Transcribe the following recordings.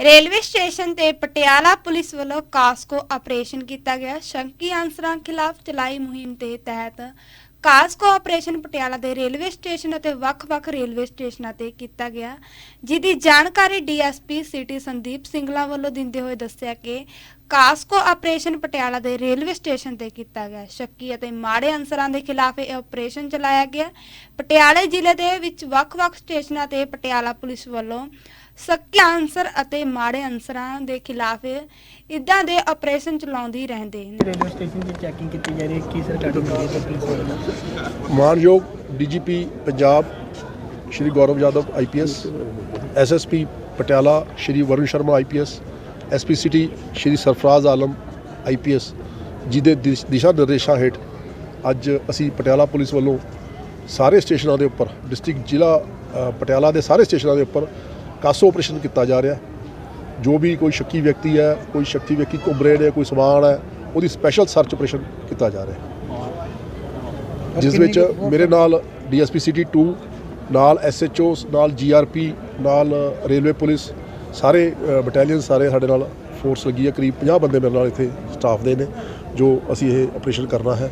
Railway station ਤੇ Patiala police ਵੱਲੋਂ ਕਾਸਕੋ ਆਪਰੇਸ਼ਨ ਕੀਤਾ ਗਿਆ। ਸ਼ੰਕੀ ਅਨਸਰਾਂ ਖਿਲਾਫ ਚਲਾਈ ਮੁਹਿੰਮ ਦੇ ਤਹਿਤ ਕਾਸਕੋ ਆਪਰੇਸ਼ਨ ਪਟਿਆਲਾ ਦੇ ਰੇਲਵੇ ਸਟੇਸ਼ਨ ਅਤੇ ਵੱਖ-ਵੱਖ ਰੇਲਵੇ ਸਟੇਸ਼ਨਾਂ ਤੇ ਕੀਤਾ ਗਿਆ। ਜਿਹਦੀ ਜਾਣਕਾਰੀ ਡੀਐਸਪੀ ਸਿਟੀ ਸੰਦੀਪ ਸਿੰਗਲਾ ਵੱਲੋਂ ਦਿੰਦੇ ਹੋਏ ਦੱਸਿਆ ਕਿ ਕਾਸਕੋ ਆਪਰੇਸ਼ਨ ਪਟਿਆਲਾ ਦੇ ਰੇਲਵੇ ਸਟੇਸ਼ਨ ਤੇ ਕੀਤਾ ਗਿਆ। ਸ਼ੱਕੀ ਅਤੇ ਮਾੜੇ ਅਨਸਰਾਂ ਦੇ ਖਿਲਾਫ ਇਹ ਆਪਰੇਸ਼ਨ ਚਲਾਇਆ ਗਿਆ। ਪਟਿਆਲੇ ਜ਼ਿਲ੍ਹੇ ਦੇ ਵਿੱਚ ਵੱਖ-ਵੱਖ ਸਟੇਸ਼ਨਾਂ ਤੇ ਪਟਿਆਲਾ ਪੁਲਿਸ ਵੱਲੋਂ ਸੱਕੇ ਅਨਸਰ ਅਤੇ ਮਾੜੇ ਅਨਸਰਾਂ ਦੇ ਖਿਲਾਫ ਇਦਾਂ ਦੇ ਆਪਰੇਸ਼ਨ ਚਲਾਉਂਦੀ ਰਹਿੰਦੇ ਨੇ। ਰੇਲਵੇ ਸਟੇਸ਼ਨ ਦੀ ਚੈਕਿੰਗ ਕੀਤੀ ਜਾ ਰਹੀ ਹੈ। ਕੀ ਸਰਕਾਰੀ ਵੱਲੋਂ? ਮਾਨਯੋਗ DGP Punjab Shri Gaurav Yadav IPS SSP Patiala Shri Varun Sharma IPS SP city Shri Sarfaraz Alam IPS ਜਿਹਦੇ ਦਿਸ਼- ਦਿਸ਼ਾ ਨਿਰਦੇਸ਼ਾਂ ਹੇਠ ਅੱਜ ਅਸੀਂ ਪਟਿਆਲਾ ਪੁਲਿਸ ਵੱਲੋਂ ਸਾਰੇ ਸਟੇਸ਼ਨਾਂ ਦੇ ਉੱਪਰ ਡਿਸਟ੍ਰਿਕਟ ਜ਼ਿਲ੍ਹਾ ਅ, ਪਟਿਆਲਾ ਦੇ ਸਾਰੇ ਸਟੇਸ਼ਨਾਂ ਦੇ ਉੱਪਰ ਕਾਸੋ ਆਪਰੇਸ਼ਨ ਕੀਤਾ ਜਾ ਰਿਹਾ ਜੋ ਵੀ ਕੋਈ ਸ਼ੱਕੀ ਵਿਅਕਤੀ ਹੈ, ਕੋਈ ਸ਼ੱਕੀ ਵਿਅਕਤੀ ਘੁੰਮ ਰਹੇ ਨੇ, ਕੋਈ ਸਮਾਨ ਹੈ, ਉਹਦੀ ਸਪੈਸ਼ਲ ਸਰਚ ਆਪਰੇਸ਼ਨ ਕੀਤਾ ਜਾ ਰਿਹਾ ਜਿਸ ਵਿੱਚ ਮੇਰੇ ਨਾਲ ਡੀਐਸਪੀ ਸਿਟੀ 2 ਨਾਲ ਐਸਐਚਓ ਨਾਲ ਜੀਆਰਪੀ ਨਾਲ ਰੇਲਵੇ ਪੁਲਿਸ, ਸਾਰੇ ਬਟਾਲੀਅਨ ਸਾਰੇ ਸਾਡੇ ਨਾਲ ਫੋਰਸ ਲੱਗੀ ਹੈ। ਕਰੀਬ 50 ਬੰਦੇ ਮੇਰੇ ਨਾਲ ਇੱਥੇ ਸਟਾਫ ਦੇ ਨੇ, ਜੋ ਅਸੀਂ ਇਹ ਆਪਰੇਸ਼ਨ ਕਰਨਾ ਹੈ।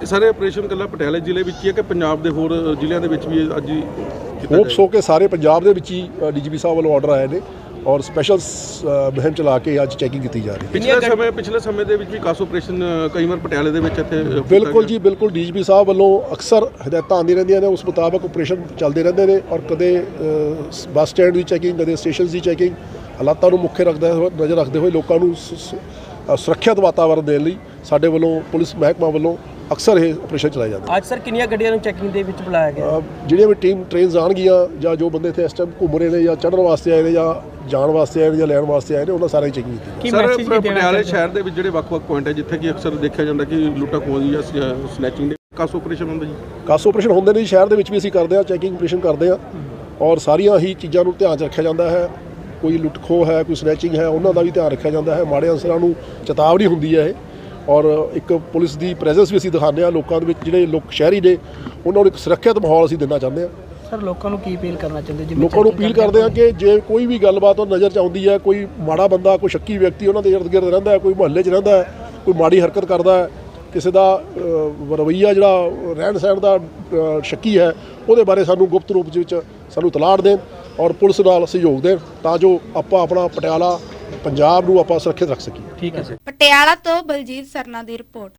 ਇਹ ਸਾਰੇ ਆਪਰੇਸ਼ਨ ਕੱਲਾ ਪਟਿਆਲੇ ਜ਼ਿਲ੍ਹੇ ਵਿੱਚ ਹੀ ਹੈ ਕਿ ਪੰਜਾਬ ਦੇ ਹੋਰ ਜ਼ਿਲ੍ਹਿਆਂ ਦੇ ਵਿੱਚ ਵੀ ਇਹ ਅੱਜ ਹੀ ਹੋਪਸ ਹੋ ਕੇ ਸਾਰੇ ਪੰਜਾਬ ਦੇ ਵਿੱਚ ਹੀ ਡੀਜੀਪੀ ਸਾਹਿਬ ਵੱਲੋਂ ਆਰਡਰ ਆਏ ਨੇ ਔਰ ਸਪੈਸ਼ਲ ਮੁਹਿੰਮ ਚਲਾ ਕੇ ਅੱਜ ਚੈਕਿੰਗ ਕੀਤੀ ਜਾ ਰਹੀ ਹੈ ਪਿਛਲੇ ਸਮੇਂ ਪਿਛਲੇ ਸਮੇਂ ਦੇ ਵਿੱਚ ਵੀ ਕਾਸ ਆਪਰੇਸ਼ਨ ਕਈ ਵਾਰ ਪਟਿਆਲੇ ਦੇ ਵਿੱਚ ਇੱਥੇ ਬਿਲਕੁਲ। ਜੀ ਬਿਲਕੁਲ ਡੀਜੀਪੀ ਸਾਹਿਬ ਵੱਲੋਂ ਅਕਸਰ ਹਦਾਇਤਾਂ ਆਉਂਦੀਆਂ ਰਹਿੰਦੀਆਂ ਨੇ ਉਸ ਮੁਤਾਬਕ ਆਪਰੇਸ਼ਨ ਚੱਲਦੇ ਰਹਿੰਦੇ ਨੇ ਔਰ ਕਦੇ ਬੱਸ ਸਟੈਂਡ ਦੀ ਚੈਕਿੰਗ ਕਦੇ ਸਟੇਸ਼ਨ ਦੀ ਚੈਕਿੰਗ ਹਾਲਾਤਾਂ ਨੂੰ ਮੁੱਖ ਰੱਖਦੇ ਹੋਏ ਨਜ਼ਰ ਰੱਖਦੇ ਹੋਏ ਲੋਕਾਂ ਨੂੰ ਸੁਰੱਖਿਅਤ ਵਾਤਾਵਰਣ ਦੇਣ ਲਈ ਸਾਡੇ ਵੱਲੋਂ ਪੁਲਿਸ ਮਹਿਕਮਾ ਵੱਲੋਂ ਅਕਸਰ ਇਹ ਆਪਰੇਸ਼ਨ ਚਲਾਏ ਜਾਂਦੇ ਅੱਜ ਸਰ ਕਿੰਨੀਆਂ ਗੱਡੀਆਂ ਨੂੰ ਚੈਕਿੰਗ ਦੇ ਵਿੱਚ ਬੁਲਾਇਆ ਗਿਆ? ਜਿਹੜੀਆਂ ਵੀ ਟੀਮ ਟ੍ਰੇਨਸ ਆਉਣਗੀਆਂ ਜਾਂ ਜੋ ਬੰਦੇ ਇੱਥੇ ਇਸ ਟਾਈਮ ਘੁੰਮ ਰਹੇ ਨੇ ਜਾਂ ਚੜ੍ਹਨ ਵਾਸਤੇ ਆਏ ਨੇ ਜਾਂ ਜਾਣ ਵਾਸਤੇ ਆਏ ਨੇ ਜਾਂ ਲੈਣ ਵਾਸਤੇ ਆਏ ਨੇ ਉਹਨਾਂ ਸਾਰਿਆਂ ਦੀ ਚੈਕਿੰਗ ਕੀਤੀ ਕੀ ਸਰ ਮੈਸੇਜ ਕੀ ਦੇਣਾ ਪਟਿਆਲੇ ਚਾਹੁੰਦੇ ਸ਼ਹਿਰ ਦੇ ਵਿੱਚ ਜਿਹੜੇ ਵੱਖ-ਵੱਖ ਪੁਆਇੰਟ ਹੈ ਜਿੱਥੇ ਕਿ ਅਕਸਰ ਦੇਖਿਆ ਜਾਂਦਾ ਕਿ ਲੁੱਟਾ ਖੋਹੀ ਜਾਂ ਸਨੈਚਿੰਗ ਦੇ ਕਾਸ ਆਪਰੇਸ਼ਨ ਹੁੰਦਾ ਜੀ। ਕਾਸ ਆਪਰੇਸ਼ਨ ਹੁੰਦੇ ਨੇ ਜੀ ਸ਼ਹਿਰ ਦੇ ਵਿੱਚ ਵੀ ਅਸੀਂ ਕਰਦੇ ਹਾਂ ਚੈਕਿੰਗ ਆਪਰੇਸ਼ਨ ਕਰਦੇ ਹਾਂ। ਔਰ ਸਾਰੀਆਂ ਹੀ ਚੀਜ਼ਾਂ ਨੂੰ ਧਿਆਨ 'ਚ ਰੱਖਿਆ ਜਾਂਦਾ ਹੈ। ਕੋਈ ਲੁੱਟ ਖੋਹ ਹੈ ਕੋਈ ਸਨੈਚਿੰਗ ਹੈ ਉਹਨਾਂ ਦਾ ਵੀ ਧਿਆਨ ਰੱਖਿਆ ਜਾਂਦਾ ਹੈ। ਮਾੜੇ ਅਨਸਰਾਂ ਨੂੰ ਚੇਤਾਵਨੀ ਹੁੰਦੀ ਹੈ ਇਹ। ਔਰ ਇੱਕ ਪੁਲਿਸ ਦੀ ਪ੍ਰੈਜ਼ੈਂਸ ਵੀ ਅਸੀਂ ਦਿਖਾਉਂਦੇ ਹਾਂ ਲੋਕਾਂ ਦੇ ਵਿੱਚ ਜਿਹੜੇ ਲੋਕ ਸ਼ਹਿਰੀ ਨੇ ਉਹਨਾਂ ਨੂੰ ਇੱਕ ਸੁਰੱਖਿਅਤ ਮਾਹੌਲ ਅਸੀਂ ਦੇਣਾ ਚਾਹੁੰਦੇ ਹਾਂ। ਸਰ ਲੋਕਾਂ ਨੂੰ ਕੀ ਅਪੀਲ ਕਰਨਾ ਚਾਹੁੰਦੇ ਜਿਵੇਂ ਲੋਕਾਂ ਨੂੰ ਅਪੀਲ ਕਰਦੇ ਹਾਂ ਕਿ ਜੇ ਕੋਈ ਵੀ ਗੱਲਬਾਤ ਉਹ ਨਜ਼ਰ 'ਚ ਆਉਂਦੀ ਹੈ ਕੋਈ ਮਾੜਾ ਬੰਦਾ ਕੋਈ ਸ਼ੱਕੀ ਵਿਅਕਤੀ ਉਹਨਾਂ ਦੇ ਇਰਦ ਗਿਰਦ ਰਹਿੰਦਾ ਹੈ ਕੋਈ ਮੁਹੱਲੇ 'ਚ ਰਹਿੰਦਾ ਹੈ ਕੋਈ ਮਾੜੀ ਹਰਕਤ ਕਰਦਾ ਹੈ ਕਿਸੇ ਦਾ ਰਵੱਈਆ ਜਿਹੜਾ ਰਹਿਣ ਸਹਿਣ ਦਾ ਸ਼ੱਕੀ ਹੈ ਉਹਦੇ ਬਾਰੇ ਸਾਨੂੰ ਗੁਪਤ ਰੂਪ ਦੇ ਵਿੱਚ ਸਾਨੂੰ ਤਲਾੜ ਦੇਣ ਔਰ ਪੁਲਿਸ ਨਾਲ ਸਹਿਯੋਗ ਦੇਣ ਤਾਂ ਜੋ ਆਪਾਂ ਆਪਣਾ ਪਟਿਆਲਾ ਪੰਜਾਬ ਨੂੰ ਆਪਾਂ ਸੁਰੱਖਿਅਤ ਰੱਖ ਸਕੀਏ। ਠੀਕ ਹੈ ਸਰ। ਪਟਿਆਲਾ ਤੋਂ ਬਲਜੀਤ ਸਰਨਾ ਦੀ ਰਿਪੋਰਟ।